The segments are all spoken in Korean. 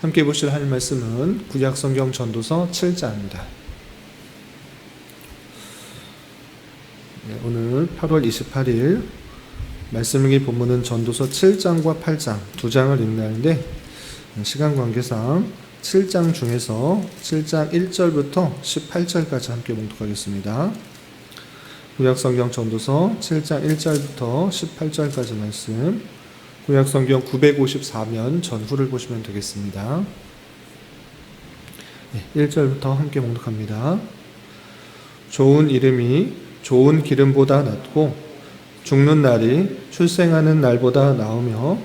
함께 보실 할 말씀은 구약성경 전도서 7장입니다. 네, 오늘 8월 28일 말씀 읽기 본문은 전도서 7장과 8장 두 장을 읽는데 시간 관계상 7장 중에서 7장 1절부터 18절까지 함께 봉독하겠습니다. 구약성경 전도서 7장 1절부터 18절까지 말씀 구약성경 954면 전후를 보시면 되겠습니다. 네, 1절부터 함께 봉독합니다. 좋은 이름이 좋은 기름보다 낫고 죽는 날이 출생하는 날보다 나으며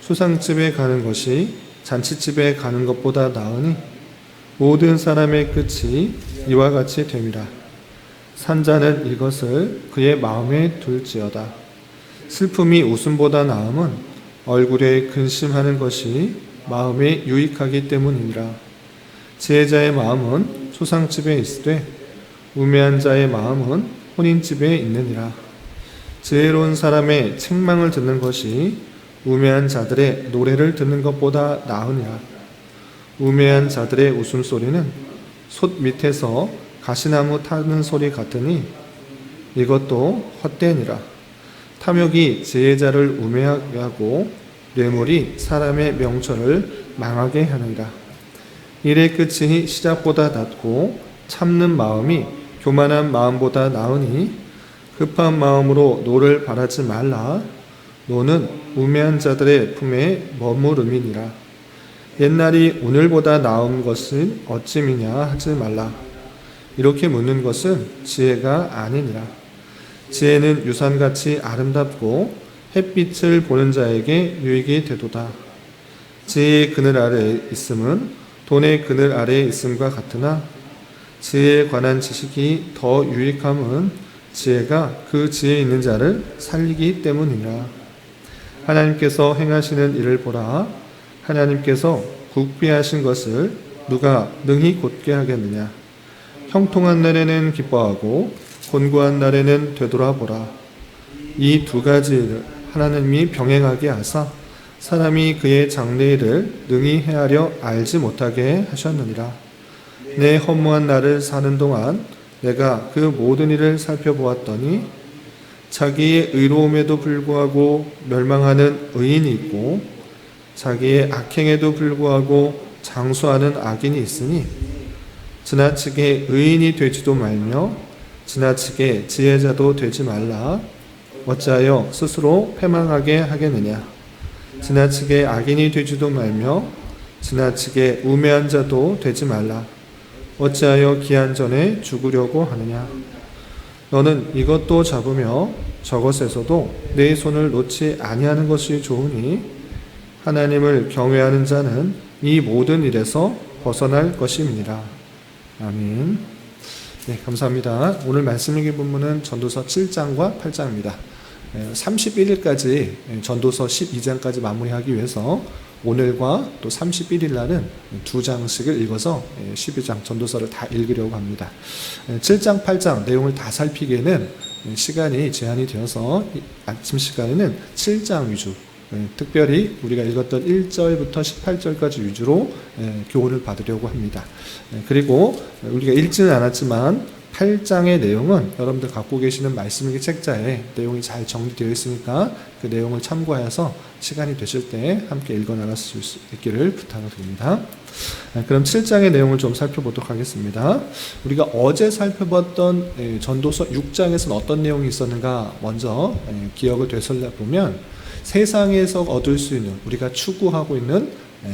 수상집에 가는 것이 잔치집에 가는 것보다 나으니 모든 사람의 끝이 이와 같이 됨이라. 산자는 이것을 그의 마음에 둘지어다. 슬픔이 웃음보다 나음은 얼굴에 근심하는 것이 마음에 유익하기 때문이니라. 지혜자의 마음은 소상집에 있으되 우매한 자의 마음은 혼인집에 있느니라. 지혜로운 사람의 책망을 듣는 것이 우매한 자들의 노래를 듣는 것보다 나으니라. 우매한 자들의 웃음소리는 솥 밑에서 가시나무 타는 소리 같으니 이것도 헛되니라. 탐욕이 지혜자를 우매하게 하고 뇌물이 사람의 명철을 망하게 하느니라. 일의 끝이 시작보다 낮고 참는 마음이 교만한 마음보다 나으니 급한 마음으로 노를 바라지 말라. 노는 우매한 자들의 품에 머무름이니라. 옛날이 오늘보다 나은 것은 어찌미냐 하지 말라. 이렇게 묻는 것은 지혜가 아니니라. 지혜는 유산같이 아름답고 햇빛을 보는 자에게 유익이 되도다. 지혜의 그늘 아래에 있음은 돈의 그늘 아래에 있음과 같으나 지혜에 관한 지식이 더 유익함은 지혜가 그 지혜 있는 자를 살리기 때문이라. 하나님께서 행하시는 일을 보라. 하나님께서 국비하신 것을 누가 능히 곧게 하겠느냐. 형통한 날에는 기뻐하고 곤고한 날에는 되돌아보라. 이 두 가지 를 하나님이 병행하게 하사 사람이 그의 장래일을 능히 헤아려 알지 못하게 하셨느니라. 내 허무한 날을 사는 동안 내가 그 모든 일을 살펴보았더니 자기의 의로움에도 불구하고 멸망하는 의인이 있고 자기의 악행에도 불구하고 장수하는 악인이 있으니 지나치게 의인이 되지도 말며 지나치게 지혜자도 되지 말라 어찌하여 스스로 패망하게 하겠느냐 지나치게 악인이 되지도 말며 지나치게 우매한 자도 되지 말라 어찌하여 기한 전에 죽으려고 하느냐 너는 이것도 잡으며 저것에서도 내 손을 놓지 아니하는 것이 좋으니 하나님을 경외하는 자는 이 모든 일에서 벗어날 것임이니라. 아멘. 네, 감사합니다. 오늘 말씀 읽기 본문은 전도서 7장과 8장입니다. 31일까지 전도서 12장까지 마무리하기 위해서 오늘과 또 31일 날은 두 장씩을 읽어서 12장 전도서를 다 읽으려고 합니다. 7장, 8장 내용을 다 살피기에는 시간이 제한이 되어서 아침 시간에는 7장 위주, 특별히 우리가 읽었던 1절부터 18절까지 위주로 교훈을 받으려고 합니다. 그리고 우리가 읽지는 않았지만 8장의 내용은 여러분들 갖고 계시는 말씀일기 책자에 내용이 잘 정리되어 있으니까 그 내용을 참고하여서 시간이 되실 때 함께 읽어 나갈 수 있기를 부탁을 드립니다. 그럼 7장의 내용을 좀 살펴보도록 하겠습니다. 우리가 어제 살펴봤던 전도서 6장에서는 어떤 내용이 있었는가 먼저 기억을 되살려 보면 세상에서 얻을 수 있는 우리가 추구하고 있는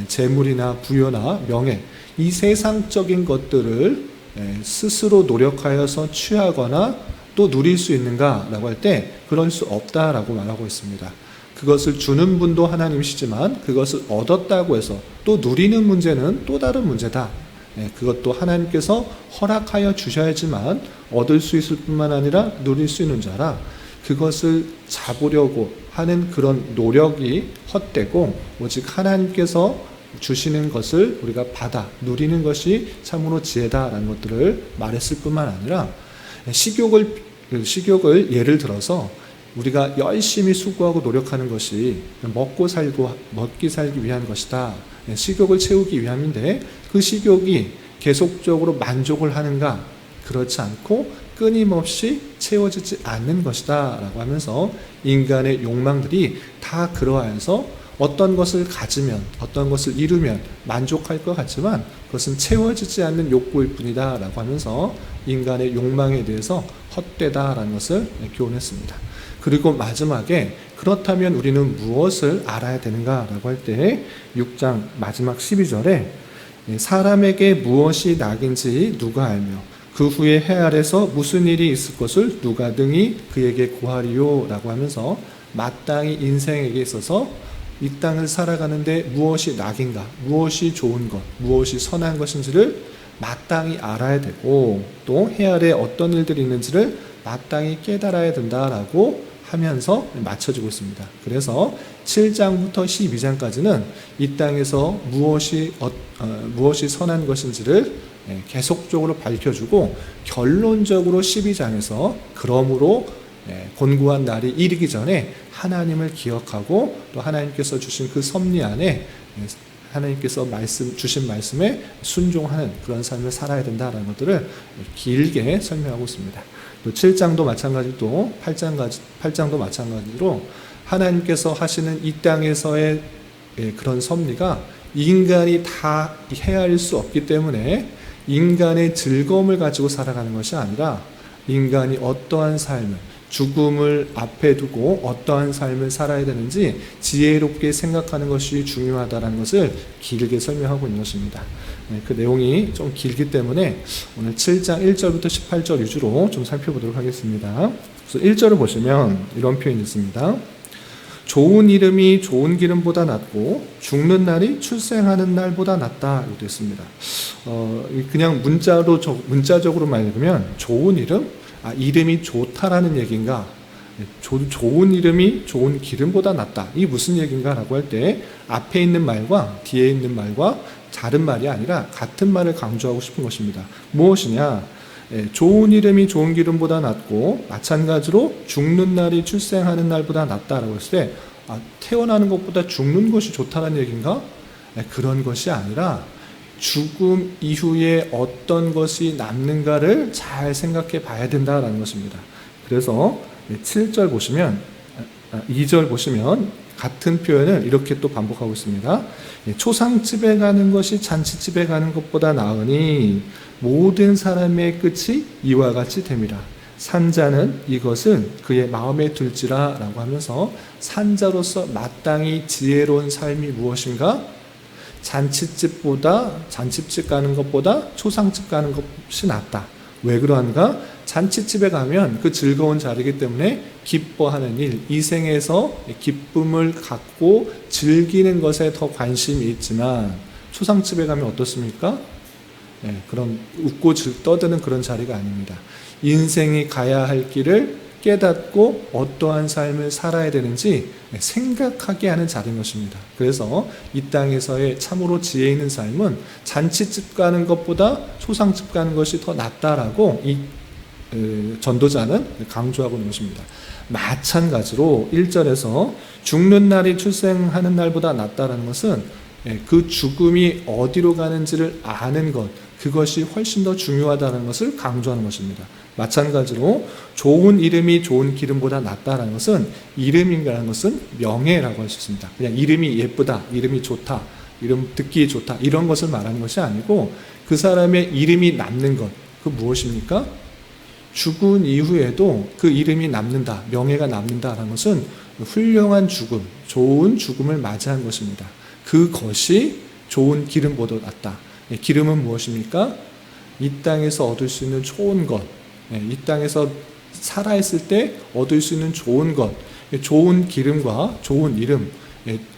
재물이나 부여나 명예 이 세상적인 것들을 예, 스스로 노력하여서 취하거나 또 누릴 수 있는가라고 할 때 그럴 수 없다라고 말하고 있습니다. 그것을 주는 분도 하나님이시지만 그것을 얻었다고 해서 또 누리는 문제는 또 다른 문제다. 예, 그것도 하나님께서 허락하여 주셔야지만 얻을 수 있을 뿐만 아니라 누릴 수 있는 자라 그것을 잡으려고 하는 그런 노력이 헛되고 오직 하나님께서 주시는 것을 우리가 받아 누리는 것이 참으로 지혜다라는 것들을 말했을 뿐만 아니라 식욕을 그 식욕을 예를 들어서 우리가 열심히 수고하고 노력하는 것이 먹고 살고 먹기 살기 위한 것이다. 예, 식욕을 채우기 위함인데 그 식욕이 계속적으로 만족을 하는가? 그렇지 않고 끊임없이 채워지지 않는 것이다. 라고 하면서 인간의 욕망들이 다 그러하여서 어떤 것을 가지면, 어떤 것을 이루면 만족할 것 같지만 그것은 채워지지 않는 욕구일 뿐이다. 라고 하면서 인간의 욕망에 대해서 헛되다라는 것을 교훈했습니다. 그리고 마지막에 그렇다면 우리는 무엇을 알아야 되는가라고 할 때 6장 마지막 12절에 사람에게 무엇이 낙인지 누가 알며 그 후에 해 아래서 무슨 일이 있을 것을 누가 등이 그에게 고하리요라고 하면서 마땅히 인생에게 있어서 이 땅을 살아가는데 무엇이 낙인가, 무엇이 좋은 것, 무엇이 선한 것인지를 마땅히 알아야 되고 또 해 아래 어떤 일들이 있는지를 마땅히 깨달아야 된다라고 하면서 맞춰주고 있습니다. 그래서 7장부터 12장까지는 이 땅에서 무엇이 어, 어, 무엇이 선한 것인지를 예, 계속적으로 밝혀주고 결론적으로 12장에서 그러므로 예, 곤고한 날이 이르기 전에 하나님을 기억하고 또 하나님께서 주신 그 섭리 안에 예, 하나님께서 말씀 주신 말씀에 순종하는 그런 삶을 살아야 된다라는 것들을 길게 설명하고 있습니다. 또 7장도 마찬가지로 8장 8장도 마찬가지로 하나님께서 하시는 이 땅에서의 그런 섭리가 인간이 다 헤아릴 수 없기 때문에 인간의 즐거움을 가지고 살아가는 것이 아니라 인간이 어떠한 삶을 죽음을 앞에 두고 어떠한 삶을 살아야 되는지 지혜롭게 생각하는 것이 중요하다는 것을 길게 설명하고 있는 것입니다. 네, 그 내용이 좀 길기 때문에 오늘 7장 1절부터 18절 위주로 좀 살펴보도록 하겠습니다. 그래서 1절을 보시면 이런 표현이 있습니다. 좋은 이름이 좋은 기름보다 낫고 죽는 날이 출생하는 날보다 낫다 이렇게 됐습니다. 어, 그냥 문자로 문자적으로 말하면 좋은 이름, 아, 이름이 좋다라는 얘기인가? 조, 좋은 이름이 좋은 기름보다 낫다. 이 무슨 얘기인가라고 할 때 앞에 있는 말과 뒤에 있는 말과 다른 말이 아니라 같은 말을 강조하고 싶은 것입니다. 무엇이냐? 예, 좋은 이름이 좋은 기름보다 낫고 마찬가지로 죽는 날이 출생하는 날보다 낫다라고 했을 때 아, 태어나는 것보다 죽는 것이 좋다는 얘기인가? 예, 그런 것이 아니라 죽음 이후에 어떤 것이 남는가를 잘 생각해 봐야 된다라는 것입니다. 그래서 7절 보시면 2절 아, 보시면 같은 표현을 이렇게 또 반복하고 있습니다. 예, 초상집에 가는 것이 잔치집에 가는 것보다 나으니 모든 사람의 끝이 이와 같이 됨이라. 산자는 이것은 그의 마음에 들지라 라고 하면서 산자로서 마땅히 지혜로운 삶이 무엇인가? 잔치집보다 잔치집 가는 것보다 초상집 가는 것이 낫다. 왜 그러한가? 잔치집에 가면 그 즐거운 자리이기 때문에 기뻐하는 일, 이 생에서 기쁨을 갖고 즐기는 것에 더 관심이 있지만 초상집에 가면 어떻습니까? 네, 그런 웃고 떠드는 그런 자리가 아닙니다. 인생이 가야 할 길을 깨닫고 어떠한 삶을 살아야 되는지 생각하게 하는 자리인 것입니다. 그래서 이 땅에서의 참으로 지혜 있는 삶은 잔치집 가는 것보다 초상집 가는 것이 더 낫다라고 이 전도자는 강조하고 있는 것입니다. 마찬가지로 1절에서 죽는 날이 출생하는 날보다 낫다라는 것은 그 죽음이 어디로 가는지를 아는 것, 그것이 훨씬 더 중요하다는 것을 강조하는 것입니다. 마찬가지로 좋은 이름이 좋은 기름보다 낫다는 것은 이름인가라는 것은 명예라고 할 수 있습니다. 그냥 이름이 예쁘다, 이름이 좋다, 이름 듣기 좋다 이런 것을 말하는 것이 아니고 그 사람의 이름이 남는 것, 그 무엇입니까? 죽은 이후에도 그 이름이 남는다, 명예가 남는다라는 것은 훌륭한 죽음, 좋은 죽음을 맞이한 것입니다. 그것이 좋은 기름보다 낫다. 예, 기름은 무엇입니까? 이 땅에서 얻을 수 있는 좋은 것, 예, 이 땅에서 살아있을 때 얻을 수 있는 좋은 것, 예, 좋은 기름과 좋은 이름,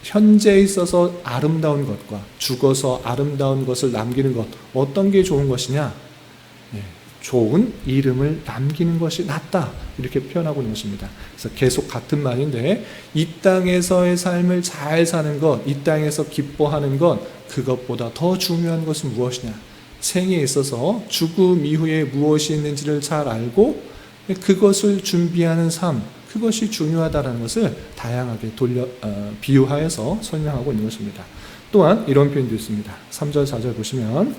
현재에 있어서 아름다운 것과 죽어서 아름다운 것을 남기는 것, 어떤 게 좋은 것이냐? 좋은 이름을 남기는 것이 낫다. 이렇게 표현하고 있는 것입니다. 그래서 계속 같은 말인데, 이 땅에서의 삶을 잘 사는 것, 이 땅에서 기뻐하는 것, 그것보다 더 중요한 것은 무엇이냐? 생에 있어서 죽음 이후에 무엇이 있는지를 잘 알고, 그것을 준비하는 삶, 그것이 중요하다는 것을 다양하게 돌려 어, 비유하여서 설명하고 있는 것입니다. 또한 이런 표현도 있습니다. 3절 4절 보시면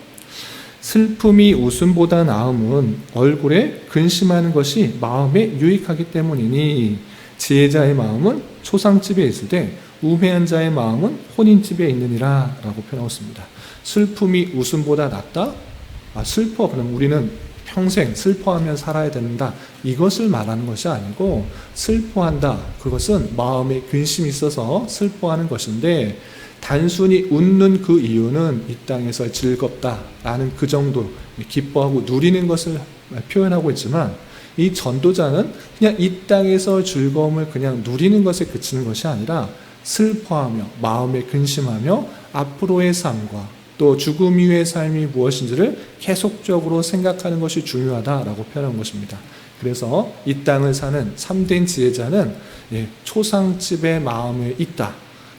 슬픔이 웃음보다 나음은 얼굴에 근심하는 것이 마음에 유익하기 때문이니 지혜자의 마음은 초상집에 있을 때 우매한 자의 마음은 혼인집에 있느니라 라고 표현하고 있습니다. 슬픔이 웃음보다 낫다? 아, 슬퍼. 그럼 우리는 평생 슬퍼하며 살아야 된다. 이것을 말하는 것이 아니고 슬퍼한다. 그것은 마음에 근심이 있어서 슬퍼하는 것인데 단순히 웃는 그 이유는 이 땅에서 즐겁다 라는 그 정도 기뻐하고 누리는 것을 표현하고 있지만 이 전도자는 그냥 이 땅에서 즐거움을 그냥 누리는 것에 그치는 것이 아니라 슬퍼하며 마음에 근심하며 앞으로의 삶과 또 죽음 이후의 삶이 무엇인지를 계속적으로 생각하는 것이 중요하다라고 표현한 것입니다. 그래서 이 땅을 사는 참된 지혜자는 예, 초상집의 마음에 있다.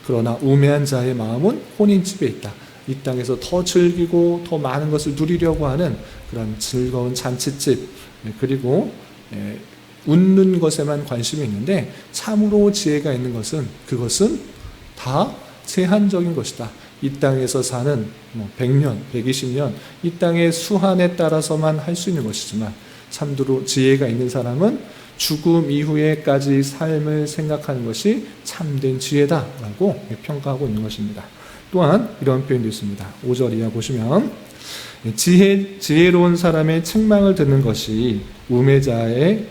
그러나 우매한 자의 마음은 혼인집에 있다. 이 땅에서 더 즐기고 더 많은 것을 누리려고 하는 그런 즐거운 잔치집 예, 그리고 예, 웃는 것에만 관심이 있는데 참으로 지혜가 있는 것은 그것은 다 제한적인 것이다. 이 땅에서 사는 뭐 100년, 120년 이 땅의 수한에 따라서만 할 수 있는 것이지만 참으로 지혜가 있는 사람은 죽음 이후에까지 삶을 생각하는 것이 참된 지혜다라고 평가하고 있는 것입니다. 또한 이런 표현도 있습니다. 5절 이하 보시면 지혜, 지혜로운 사람의 책망을 듣는 것이 우매자의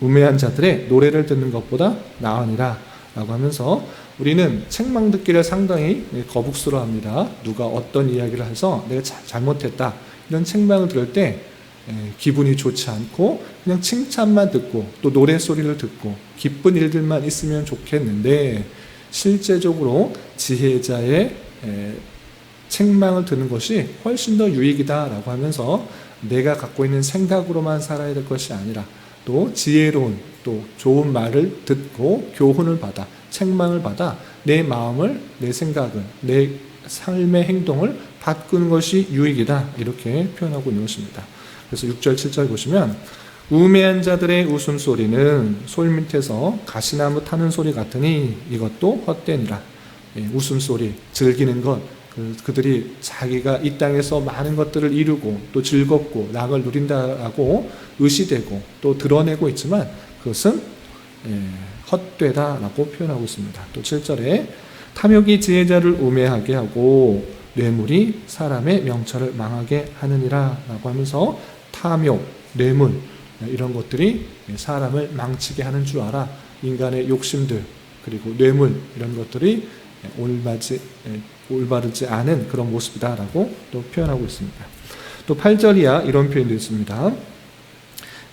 우매한 자들의 노래를 듣는 것보다 나으니라 라고 하면서 우리는 책망 듣기를 상당히 거북스러워합니다. 누가 어떤 이야기를 해서 내가 잘못했다 이런 책망을 들을 때 기분이 좋지 않고 그냥 칭찬만 듣고 또 노래 소리를 듣고 기쁜 일들만 있으면 좋겠는데 실제적으로 지혜자의 책망을 듣는 것이 훨씬 더 유익이다라고 하면서 내가 갖고 있는 생각으로만 살아야 될 것이 아니라 또 지혜로운 또 좋은 말을 듣고 교훈을 받아 책망을 받아 내 마음을 내 생각을 내 삶의 행동을 바꾸는 것이 유익이다 이렇게 표현하고 있는 것입니다. 그래서 6절 7절 보시면 우매한 자들의 웃음소리는 솔 밑에서 가시나무 타는 소리 같으니 이것도 헛되니라. 예, 웃음소리, 즐기는 것, 그, 들이 자기가 이 땅에서 많은 것들을 이루고 또 즐겁고 낙을 누린다라고 의시되고 또 드러내고 있지만 그것은 예, 헛되다라고 표현하고 있습니다. 또 7절에 탐욕이 지혜자를 우매하게 하고 뇌물이 사람의 명철을 망하게 하느니라 라고 하면서 탐욕, 뇌물 이런 것들이 사람을 망치게 하는 줄 알아 인간의 욕심들 그리고 뇌물 이런 것들이 올바지, 올바르지 않은 그런 모습이다라고 또 표현하고 있습니다. 또 8절 이하 이런 표현도 있습니다.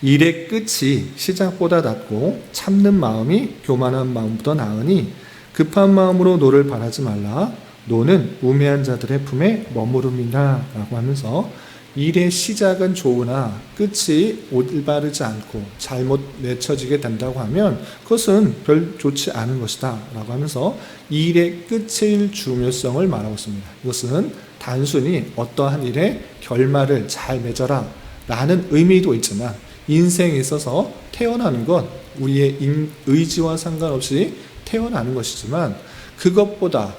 일의 끝이 시작보다 낮고 참는 마음이 교만한 마음보다 나으니 급한 마음으로 노를 바라지 말라. 노는 우매한 자들의 품에 머무름이다. 라고 하면서 일의 시작은 좋으나 끝이 올바르지 않고 잘못 맺혀지게 된다고 하면 그것은 별 좋지 않은 것이다. 라고 하면서 일의 끝의 중요성을 말하고 있습니다. 이것은 단순히 어떠한 일의 결말을 잘 맺어라. 라는 의미도 있지만 인생에 있어서 태어나는 것, 우리의 의지와 상관없이 태어나는 것이지만 그것보다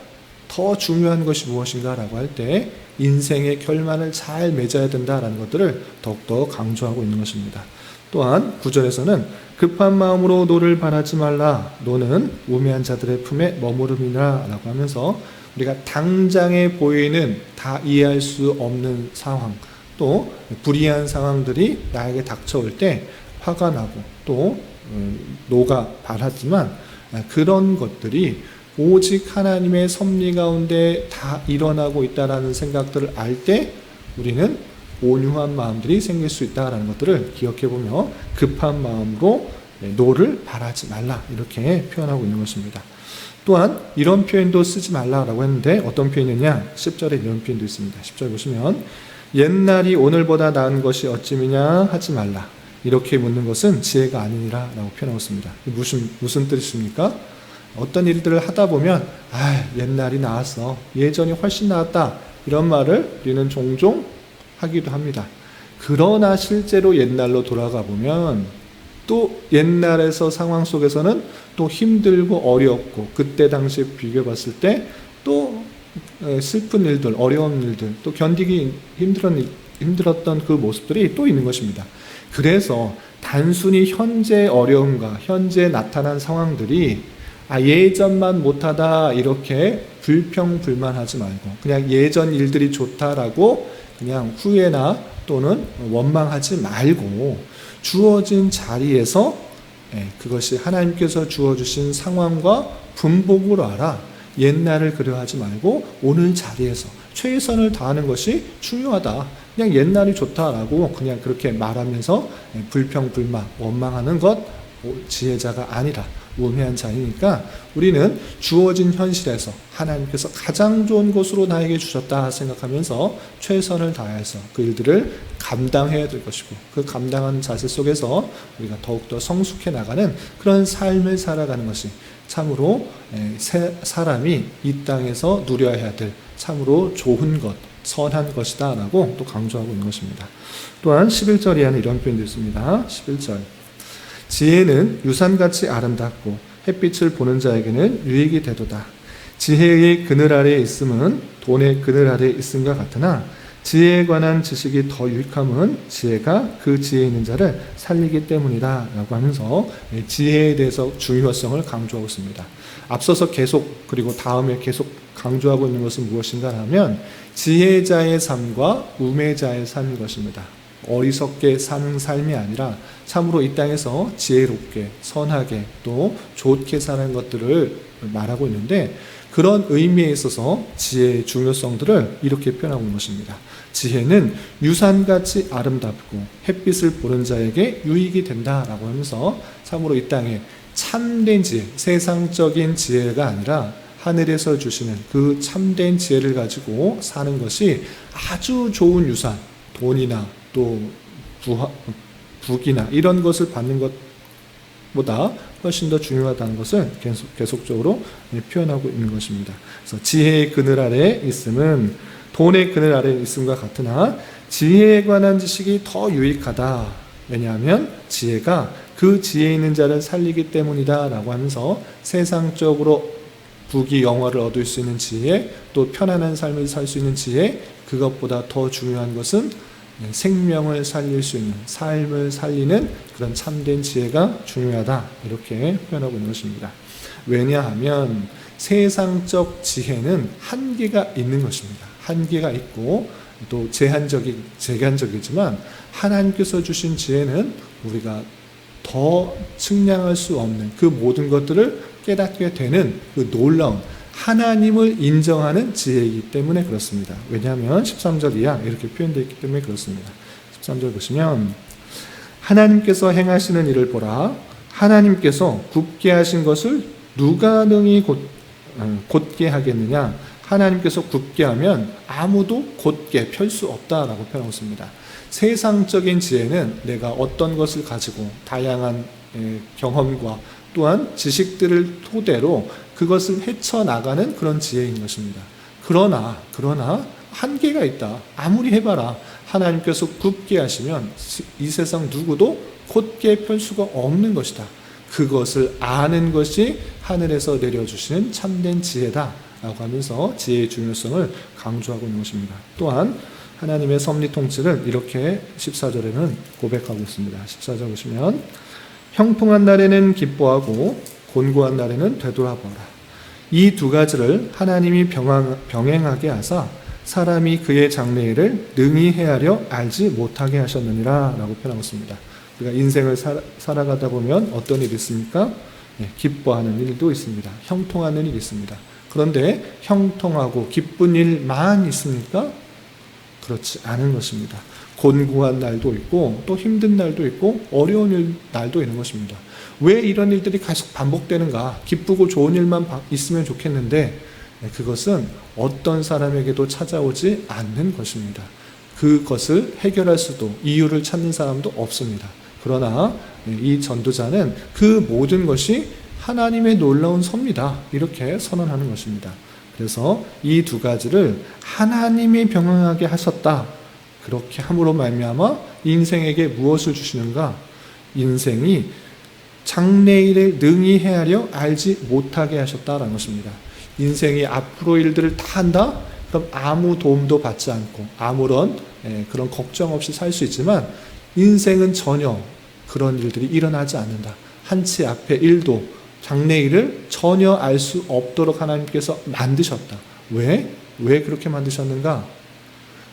더 중요한 것이 무엇인가 라고 할때 인생의 결말을 잘 맺어야 된다라는 것들을 더욱더 강조하고 있는 것입니다. 또한 구절에서는 급한 마음으로 노를 바라지 말라. 노는 우매한 자들의 품에 머무름이라 라고 하면서 우리가 당장에 보이는 다 이해할 수 없는 상황, 또 불이한 상황들이 나에게 닥쳐올 때 화가 나고 또 음, 노가 바라지만 그런 것들이 오직 하나님의 섭리 가운데 다 일어나고 있다라는 생각들을 알 때 우리는 온유한 마음들이 생길 수 있다라는 것들을 기억해 보며 급한 마음으로 노를 바라지 말라 이렇게 표현하고 있는 것입니다. 또한 이런 표현도 쓰지 말라라고 했는데 어떤 표현이냐? 10절에 이런 표현도 있습니다. 10절 보시면 옛날이 오늘보다 나은 것이 어찌미냐 하지 말라. 이렇게 묻는 것은 지혜가 아니니라 라고 표현하고 있습니다. 무슨, 무슨 뜻입니까? 어떤 일들을 하다 보면, 아, 옛날이 나았어. 예전이 훨씬 나았다. 이런 말을 우리는 종종 하기도 합니다. 그러나 실제로 옛날로 돌아가 보면 또 옛날에서 상황 속에서는 또 힘들고 어렵고 그때 당시에 비교해 봤을 때 또 슬픈 일들, 어려운 일들, 또 견디기 힘들었, 힘들었던 그 모습들이 또 있는 것입니다. 그래서 단순히 현재 어려움과 현재 나타난 상황들이 아, 예전만 못하다 이렇게 불평불만하지 말고 그냥 예전 일들이 좋다라고 그냥 후회나 또는 원망하지 말고 주어진 자리에서 예, 그것이 하나님께서 주어주신 상황과 분복으로 알아 옛날을 그려하지 말고 오늘 자리에서 최선을 다하는 것이 중요하다. 그냥 옛날이 좋다라고 그냥 그렇게 말하면서 예, 불평 불만 원망하는 것 지혜자가 아니라 우매한 자이니까 우리는 주어진 현실에서 하나님께서 가장 좋은 것으로 나에게 주셨다 생각하면서 최선을 다해서 그 일들을 감당해야 될 것이고 그 감당한 자세 속에서 우리가 더욱더 성숙해 나가는 그런 삶을 살아가는 것이 참으로 사람이 이 땅에서 누려야 될 참으로 좋은 것, 선한 것이다 라고 또 강조하고 있는 것입니다. 또한 11절 이하는 이런 표현도 있습니다. 11절 지혜는 유산같이 아름답고 햇빛을 보는 자에게는 유익이 되도다. 지혜의 그늘 아래에 있음은 돈의 그늘 아래에 있음과 같으나 지혜에 관한 지식이 더 유익함은 지혜가 그 지혜 있는 자를 살리기 때문이다 라고 하면서 지혜에 대해서 중요성을 강조하고 있습니다. 앞서서 계속 그리고 다음에 계속 강조하고 있는 것은 무엇인가 하면 지혜자의 삶과 우매자의 삶인 것입니다. 어리석게 사는 삶이 아니라 참으로 이 땅에서 지혜롭게 선하게 또 좋게 사는 것들을 말하고 있는데 그런 의미에 있어서 지혜의 중요성들을 이렇게 표현하고 있는 것입니다. 지혜는 유산같이 아름답고 햇빛을 보는 자에게 유익이 된다라고 하면서 참으로 이 땅에 참된 지혜, 세상적인 지혜가 아니라 하늘에서 주시는 그 참된 지혜를 가지고 사는 것이 아주 좋은 유산, 돈이나 또 부하, 북이나 이런 것을 받는 것보다 훨씬 더 중요하다는 것을 계속, 계속적으로 표현하고 있는 것입니다. 그래서 지혜의 그늘 아래 있음은 돈의 그늘 아래 있음과 같으나 지혜에 관한 지식이 더 유익하다. 왜냐하면 지혜가 그 지혜 있는 자를 살리기 때문이다. 라고 하면서 세상적으로 부귀 영화를 얻을 수 있는 지혜, 또 편안한 삶을 살 수 있는 지혜, 그것보다 더 중요한 것은 생명을 살릴 수 있는 삶을 살리는 그런 참된 지혜가 중요하다 이렇게 표현하고 있는 것입니다. 왜냐하면 세상적 지혜는 한계가 있는 것입니다. 한계가 있고 또 제한적이 제한적이지만 하나님께서 주신 지혜는 우리가 더 측량할 수 없는 그 모든 것들을 깨닫게 되는 그 놀라운 하나님을 인정하는 지혜이기 때문에 그렇습니다. 왜냐하면 13절 이하 이렇게 표현되어 있기 때문에 그렇습니다. 13절 보시면 하나님께서 행하시는 일을 보라 하나님께서 굽게 하신 것을 누가 능히 곧, 어, 곧게 하겠느냐 하나님께서 굽게 하면 아무도 곧게 펼 수 없다라고 표현하고 있습니다. 세상적인 지혜는 내가 어떤 것을 가지고 다양한 경험과 또한 지식들을 토대로 그것을 헤쳐나가는 그런 지혜인 것입니다. 그러나, 그러나 한계가 있다. 아무리 해봐라. 하나님께서 굽게 하시면 이 세상 누구도 곧게 펼 수가 없는 것이다. 그것을 아는 것이 하늘에서 내려주시는 참된 지혜다. 라고 하면서 지혜의 중요성을 강조하고 있는 것입니다. 또한 하나님의 섭리 통치를 이렇게 14절에는 고백하고 있습니다. 14절 보시면 형통한 날에는 기뻐하고 곤고한 날에는 되돌아보라. 이 두 가지를 하나님이 병행하게 하사 사람이 그의 장래일을 능히 헤아려 알지 못하게 하셨느니라 라고 표현하고 있습니다. 우리가 인생을 살아, 가다 보면 어떤 일이 있습니까? 네, 기뻐하는 일도 있습니다. 형통하는 일이 있습니다. 그런데 형통하고 기쁜 일만 있습니까? 그렇지 않은 것입니다. 곤고한 날도 있고 또 힘든 날도 있고 어려운 일, 날도 있는 것입니다. 왜 이런 일들이 계속 반복되는가? 기쁘고 좋은 일만 있으면 좋겠는데 네, 그것은 어떤 사람에게도 찾아오지 않는 것입니다. 그것을 해결할 수도 이유를 찾는 사람도 없습니다. 그러나 네, 이 전도자는 그 모든 것이 하나님의 놀라운 섭니다. 이렇게 선언하는 것입니다. 그래서 이 두 가지를 하나님이 병행하게 하셨다. 그렇게 함으로 말미암아 인생에게 무엇을 주시는가? 인생이 장래일을 능히 헤아려 알지 못하게 하셨다라는 것입니다. 인생이 앞으로 일들을 다 한다? 그럼 아무 도움도 받지 않고 아무런 예, 그런 걱정 없이 살 수 있지만 인생은 전혀 그런 일들이 일어나지 않는다. 한치 앞에 일도 장래일을 전혀 알 수 없도록 하나님께서 만드셨다. 왜? 왜 그렇게 만드셨는가?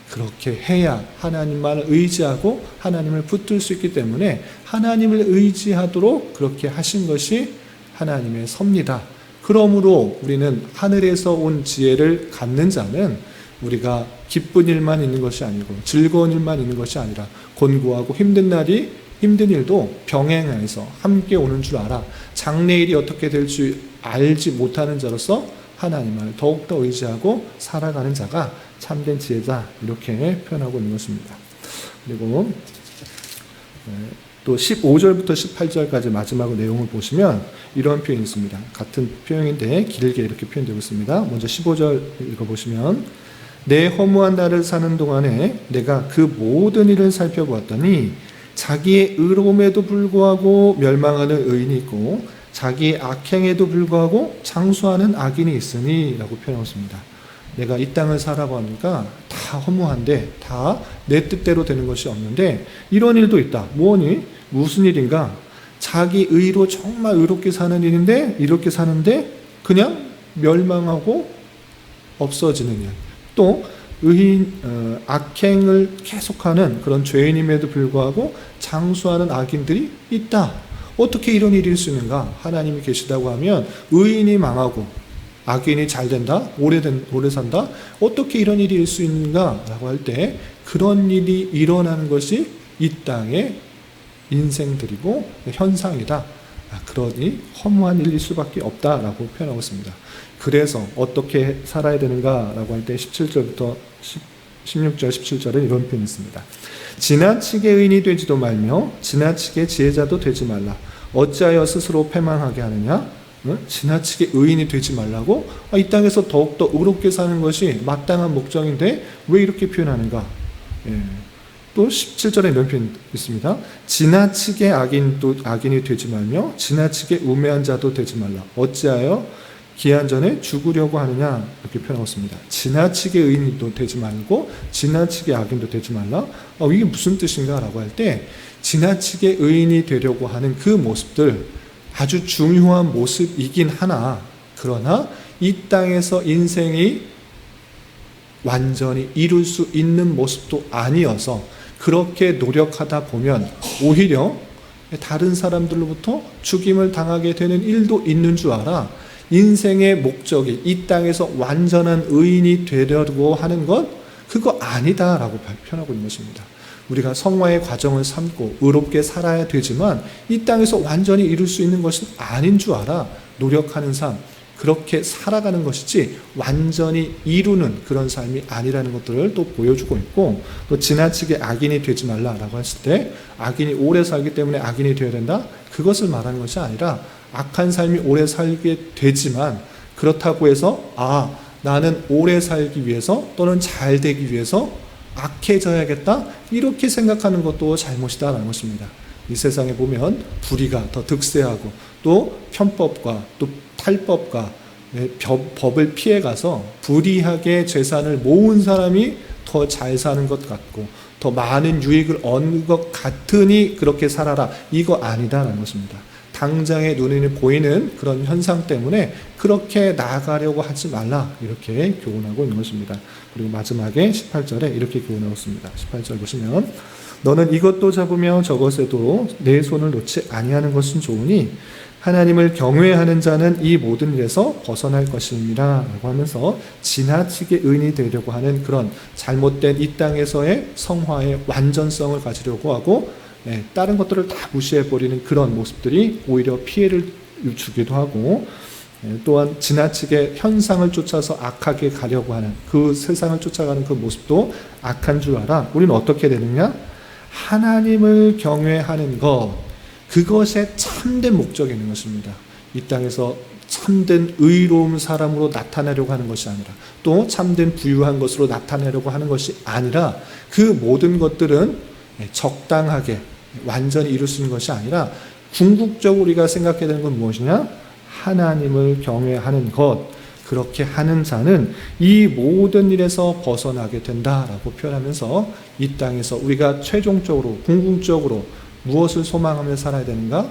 그렇게 해야 하나님만을 의지하고 하나님을 붙들 수 있기 때문에 하나님을 의지하도록 그렇게 하신 것이 하나님의 섭니다. 그러므로 우리는 하늘에서 온 지혜를 갖는 자는 우리가 기쁜 일만 있는 것이 아니고 즐거운 일만 있는 것이 아니라 곤고하고 힘든 날이 힘든 일도 병행해서 함께 오는 줄 알아. 장래일이 어떻게 될지 알지 못하는 자로서 하나님을 더욱더 의지하고 살아가는 자가 참된 지혜자 이렇게 표현하고 있는 것입니다. 그리고 네, 또 15절부터 18절까지 마지막 내용을 보시면 이런 표현이 있습니다. 같은 표현인데 길게 이렇게 표현되고 있습니다. 먼저 15절 읽어보시면 내 허무한 날을 사는 동안에 내가 그 모든 일을 살펴보았더니 자기의 의로움에도 불구하고 멸망하는 의인이 있고 자기의 악행에도 불구하고 장수하는 악인이 있으니 라고 표현하고 있습니다. 내가 이 땅을 살아보니까 다 허무한데 다 내 뜻대로 되는 것이 없는데 이런 일도 있다. 뭐니? 무슨 일인가? 자기 의로 정말 의롭게 사는 일인데 이렇게 사는데 그냥 멸망하고 없어지는 일. 또 의인 어, 악행을 계속하는 그런 죄인임에도 불구하고 장수하는 악인들이 있다. 어떻게 이런 있을 수 있는가? 하나님이 계시다고 하면 의인이 망하고 악인이 잘 된다, 오래된 오래 산다. 어떻게 이런 일이 있을 수 있는가 라고 할 때 그런 일이 일어나는 것이 이 땅의 인생들이고 현상이다. 아, 그러니 허무한 일일 수밖에 없다라고 표현하고 있습니다. 그래서 어떻게 살아야 되는가라고 할 때 17절부터 16절, 17절은 이런 표현이 있습니다. 지나치게 의인이 되지도 말며 지나치게 지혜자도 되지 말라. 어찌하여 스스로 패망하게 하느냐? 어? 지나치게 의인이 되지 말라고? 아, 이 땅에서 더욱더 의롭게 사는 것이 마땅한 목적인데 왜 이렇게 표현하는가? 예. 또 17절에 이런 표현 있습니다. 지나치게 악인도 악인이 되지 말며 지나치게 우매한 자도 되지 말라. 어찌하여 기한 전에 죽으려고 하느냐 이렇게 표현하고 있습니다. 지나치게 의인도 되지 말고 지나치게 악인도 되지 말라. 어, 이게 무슨 뜻인가라고 할 때 지나치게 의인이 되려고 하는 그 모습들 아주 중요한 모습이긴 하나 그러나 이 땅에서 인생이 완전히 이룰 수 있는 모습도 아니어서 그렇게 노력하다 보면 오히려 다른 사람들로부터 죽임을 당하게 되는 일도 있는 줄 알아. 인생의 목적이 이 땅에서 완전한 의인이 되려고 하는 것 그거 아니다라고 발표하고 있는 것입니다. 우리가 성화의 과정을 삼고 의롭게 살아야 되지만 이 땅에서 완전히 이룰 수 있는 것은 아닌 줄 알아. 노력하는 삶, 그렇게 살아가는 것이지 완전히 이루는 그런 삶이 아니라는 것들을 또 보여주고 있고 또 지나치게 악인이 되지 말라라고 했을 때 악인이 오래 살기 때문에 악인이 되어야 된다? 그것을 말하는 것이 아니라 악한 삶이 오래 살게 되지만 그렇다고 해서 아 나는 오래 살기 위해서 또는 잘 되기 위해서 악해져야겠다 이렇게 생각하는 것도 잘못이다라는 것입니다. 이 세상에 보면 불의가 더 득세하고 또 편법과 또 탈법과 네, 법을 피해가서 불이하게 재산을 모은 사람이 더 잘 사는 것 같고 더 많은 유익을 얻는 것 같으니 그렇게 살아라 이거 아니다라는 것입니다. 당장의 눈에 보이는 그런 현상 때문에 그렇게 나아가려고 하지 말라 이렇게 교훈하고 있는 것입니다. 그리고 마지막에 18절에 이렇게 교훈하고 있습니다. 18절 보시면 너는 이것도 잡으며 저것에도 내 손을 놓지 아니하는 것은 좋으니 하나님을 경외하는 자는 이 모든 일에서 벗어날 것입니다. 라고 하면서 지나치게 의인이 되려고 하는 그런 잘못된 이 땅에서의 성화의 완전성을 가지려고 하고 예, 다른 것들을 다 무시해버리는 그런 모습들이 오히려 피해를 주기도 하고 예, 또한 지나치게 현상을 쫓아서 악하게 가려고 하는 그 세상을 쫓아가는 그 모습도 악한 줄 알아. 우리는 어떻게 되느냐? 하나님을 경외하는 것, 그것에 참된 목적이 있는 것입니다. 이 땅에서 참된 의로운 사람으로 나타내려고 하는 것이 아니라 또 참된 부유한 것으로 나타내려고 하는 것이 아니라 그 모든 것들은 적당하게 완전히 이룰 수 있는 것이 아니라 궁극적으로 우리가 생각해야 되는 건 무엇이냐? 하나님을 경외하는 것. 그렇게 하는 자는 이 모든 일에서 벗어나게 된다라고 표현하면서 이 땅에서 우리가 최종적으로 궁극적으로 무엇을 소망하며 살아야 되는가?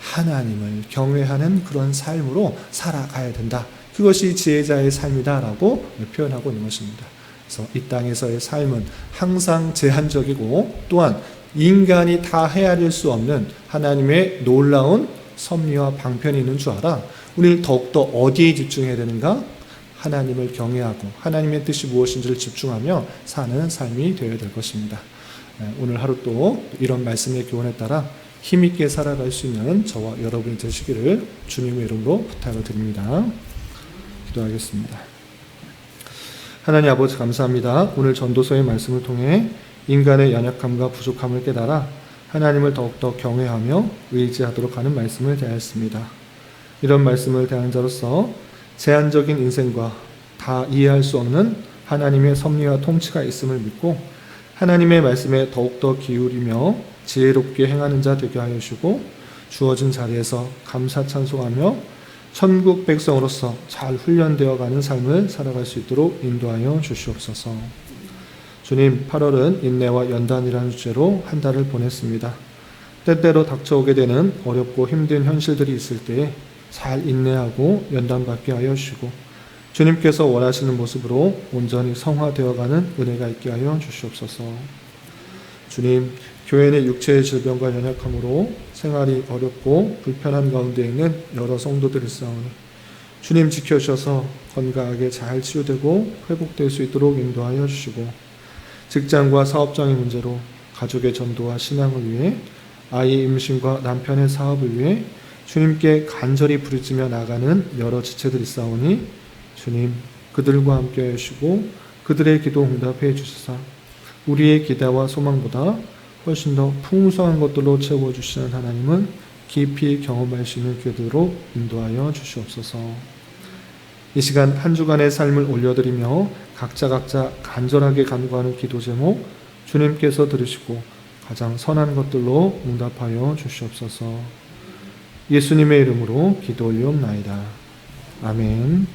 하나님을 경외하는 그런 삶으로 살아가야 된다. 그것이 지혜자의 삶이다라고 표현하고 있는 것입니다. 그래서 이 땅에서의 삶은 항상 제한적이고 또한 인간이 다 헤아릴 수 없는 하나님의 놀라운 섭리와 방편이 있는 줄 알아. 우리는 더욱더 어디에 집중해야 되는가? 하나님을 경외하고 하나님의 뜻이 무엇인지를 집중하며 사는 삶이 되어야 될 것입니다. 네, 오늘 하루 또 이런 말씀의 교훈에 따라 힘있게 살아갈 수 있는 저와 여러분이 되시기를 주님의 이름으로 부탁을 드립니다. 기도하겠습니다. 하나님 아버지 감사합니다. 오늘 전도서의 말씀을 통해 인간의 연약함과 부족함을 깨달아 하나님을 더욱더 경외하며 의지하도록 하는 말씀을 대하였습니다. 이런 말씀을 대하는 자로서 제한적인 인생과 다 이해할 수 없는 하나님의 섭리와 통치가 있음을 믿고 하나님의 말씀에 더욱더 기울이며 지혜롭게 행하는 자 되게 하여 주시고 주어진 자리에서 감사 찬송하며 천국 백성으로서 잘 훈련되어 가는 삶을 살아갈 수 있도록 인도하여 주시옵소서. 주님, 8월은 인내와 연단이라는 주제로 한 달을 보냈습니다. 때때로 닥쳐오게 되는 어렵고 힘든 현실들이 있을 때에 잘 인내하고 연단받게 하여 주시고 주님께서 원하시는 모습으로 온전히 성화되어가는 은혜가 있게 하여 주시옵소서. 주님, 교회의 육체의 질병과 연약함으로 생활이 어렵고 불편한 가운데 있는 여러 성도들이 싸우니 주님 지켜주셔서 건강하게 잘 치유되고 회복될 수 있도록 인도하여 주시고 직장과 사업장의 문제로 가족의 전도와 신앙을 위해 아이 임신과 남편의 사업을 위해 주님께 간절히 부르짖며 나가는 여러 지체들이 싸우니 주님 그들과 함께 하시고 그들의 기도 응답해 주시사 우리의 기대와 소망보다 훨씬 더 풍성한 것들로 채워 주시는 하나님은 깊이 경험할 수 있는 기도로 인도하여 주시옵소서. 이 시간 한 주간의 삶을 올려드리며 각자 각자 간절하게 간구하는 기도 제목 주님께서 들으시고 가장 선한 것들로 응답하여 주시옵소서. 예수님의 이름으로 기도 올리옵나이다. 아멘.